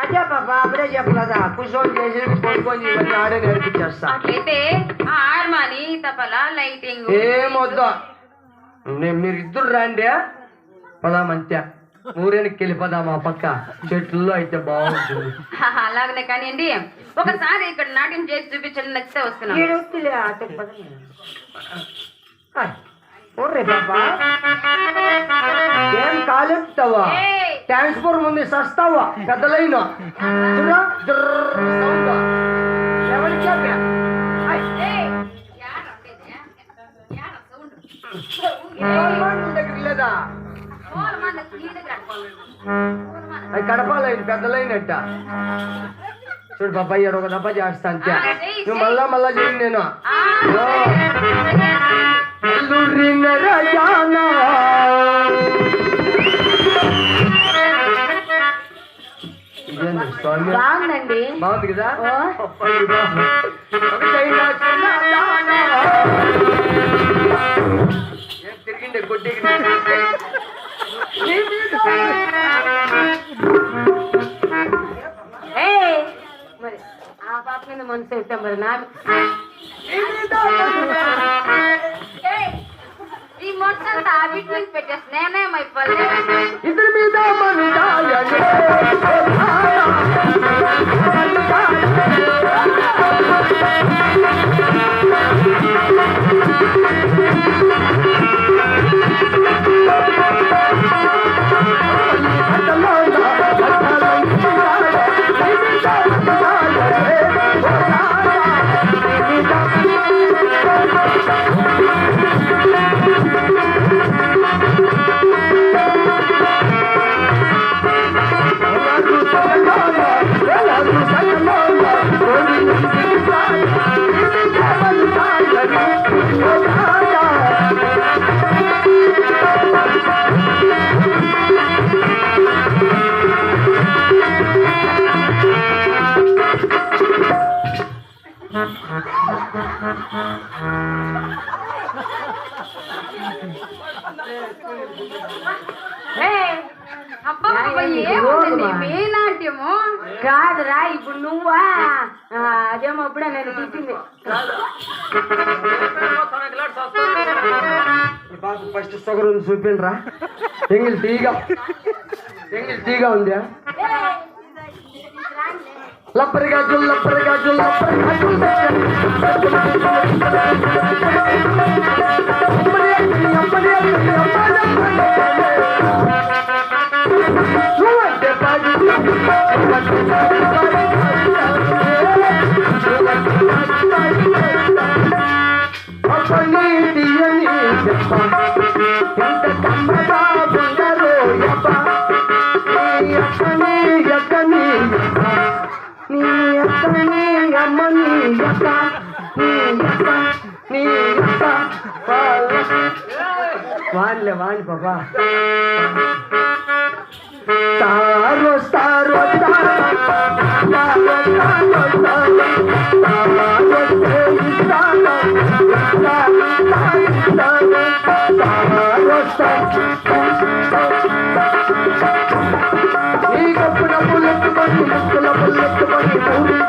అదే పాప అప్పుడే చెప్పలేదా కూర్చొని చేసి కొనుక్కొని ఇవన్నీ ఆడే నేర్పించేస్తా అట్లయితే ఆ హార్మోని తపల లైటింగ్ ఏమొద్దు నేను మీరు ఇద్దరు రండి పదామంత్య ఊరేనికి వెళ్ళిపోదాం ఆ పక్క చెట్లలో అయితే బాగుంటుంది అలాగనే కానివ్వండి ఒకసారి ఇక్కడ నాట్యం చేసి చూపించండి నచ్చితే వస్తున్నాం ఓర్రే బాబా. ఏం కాలెత్తావా? ఏయ్! ట్రాన్స్ఫర్ ముందు సస్తావా? పెద్ద లైన్. చూడా? దగ్గర లేదా. అది కడప లైన్ పెద్ద లైన్ అంట. చూడు బాబాయ్ ఒక దెబ్బ చేస్తా అంతే. నువ్వు మళ్ళా మళ్ళా చేయి నేను. అల్లురిన రజానా. బాగుందండి బాగుంది కదా తిరిగిండే! మరి ఆ పాప మీద మనసు అయితే మరి నా! ఈ మొత్తం ఆ బిట్ నుంచి పెట్టేసి నేనేమైపోలే ఇద్దరి మీద మంటాయనే. ఏయ్! అబ్బా, అబ్బా, ఏముందండి మీ నాట్యము కాదురా ఇప్పుడు నువ్వా? అదేమో అప్పుడే నేను తిట్టింది. ఫస్ట్ సగరు చూపిండ్రా. ఎంగిల్ తీగా. ఎంగిల్ తీగా ఉంది? லப்பரிகாஜுல் லப்பரிகாஜுல் லப்பரிகாஜுல் அம்படியா அம்படியா அம்படியா వాళ్ళే వాణి బాబా Taro Taro Taro Taro Taro Taro Taro ఈ గొప్పన పుల్లెత్తుకొని ముక్కుల పుల్లెత్తుకొని ఊరికి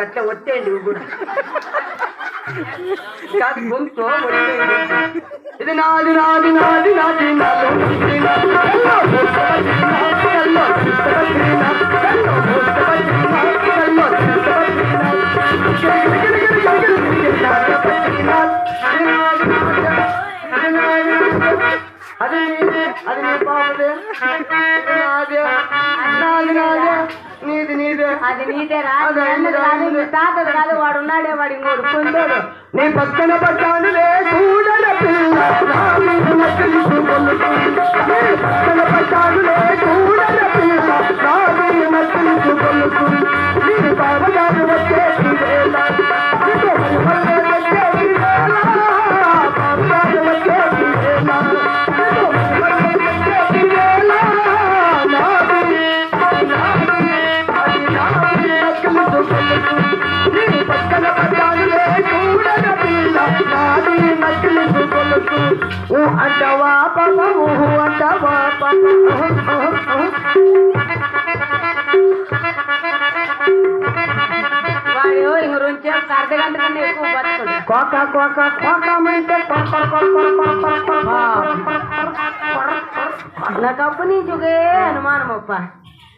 వేసేయండి కట్ట ఒత్తేయండి ఇవి కూడా కాదు గొంతు ఇది నాది నాది నాది నాది అది అది పాపదే నాదే నాది నాదే నీది నీదే. అది నీదే రా. అదే, అన్నది కాదు మీ తాతది కాదు వాడు ఉన్నాడే వాడు ఇంకోడు. పొందాడు నీ పక్కన పడ్డానులే చూడల పిల్ల. నా. నీ పక్కన పడ్డానులే కోక కోక కోకమంటే కొక్క కొక్క కొక్క కొక్క నాకు అప్పటి నుంచి ఒకే అనుమానం అప్ప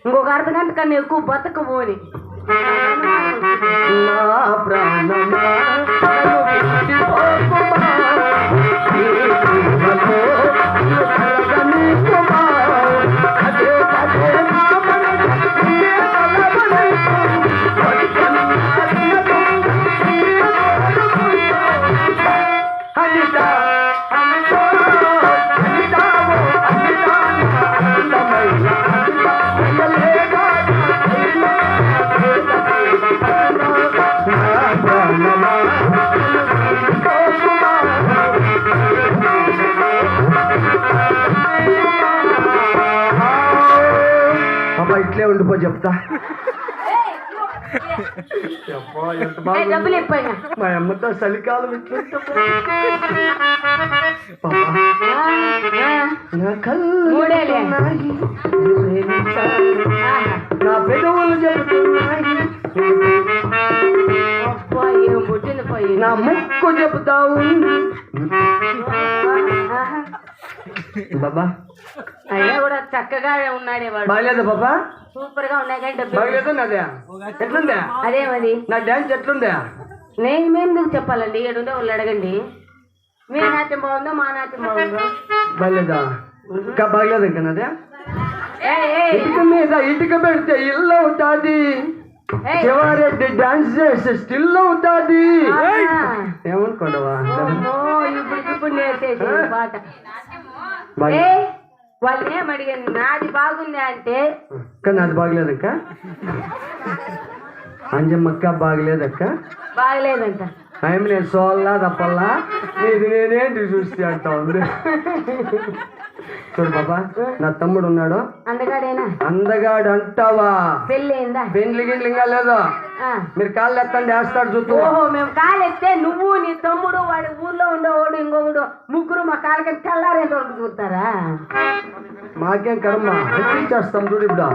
ఇంకొక అర్ధ గంట కన్నా ఎక్కువ బతకపోని అమ్మతో చలికాలం ఇట్లుంటే పాపా నా కళ్ళు మూడేలే. చెబుతున్నాయి, నిన్ను ప్రేమించాలి. నా పెదవులు చెబుతున్నాయి అబ్బా ఏం పుట్టింది పోయి నా ముక్కు చెబుతా ఉంది బాబా అయినా కూడా చక్కగా ఉన్నాడే వాడు. బాగలేదా బాబా సూపర్గా ఉన్నాయి కానీ డబ్బులు. బాగలేదు నాదే? ఎట్లుందా? అదేమది నా డాన్స్ ఎట్లుందా? నేను మేము ఎందుకు చెప్పాలండి? ఏడుందో వాళ్ళు అడగండి. మీ నాట్యం బాగుందో మా నాట్యం బాగుందో? బాగలేదా? ఇంకా బాగలేదు ఇంకా నాదే? ఇటుక మీద ఇటుక పెడితే ఇల్లు అవుతాది. శివారెడ్డి డాన్స్ చేస్తే స్టిల్ అవుతాది. ఏమనుకోండవా? ఇప్పుడు ఇప్పుడు నేర్చేసి పాట. వాళ్ళు ఏం అడిగాను నాది బాగుంది అంటే? కానీ అది బాగలేదక్క. అంజమ్మక్క బాగలేదక్క. బాగలేదంట. టైం నేను సోల్లా తప్పల్లా. ఇది నేనేంటి చూస్తే అంటా ఉంది. చూడు బాబా నా తమ్ముడు ఉన్నాడు. అందగాడేనా? అందగాడు అంటావా పెళ్ళి అయిందా? పెండ్లి గిడ్లి ఇంకా లేదు. మీరు కాళ్ళు ఎత్తండి వేస్తాడు చూస్తూ. ఓహో మేము కాలెత్తే నువ్వు నీ తమ్ముడు వాడి ఊర్లో ఉండేవాడు ఇంకొకడు ముగ్గురు మా కాళ్ళకి తెల్లారేంత వరకు చూస్తారా? మాకేం కర్మ? చేస్తాం చూడు ఇప్పుడు.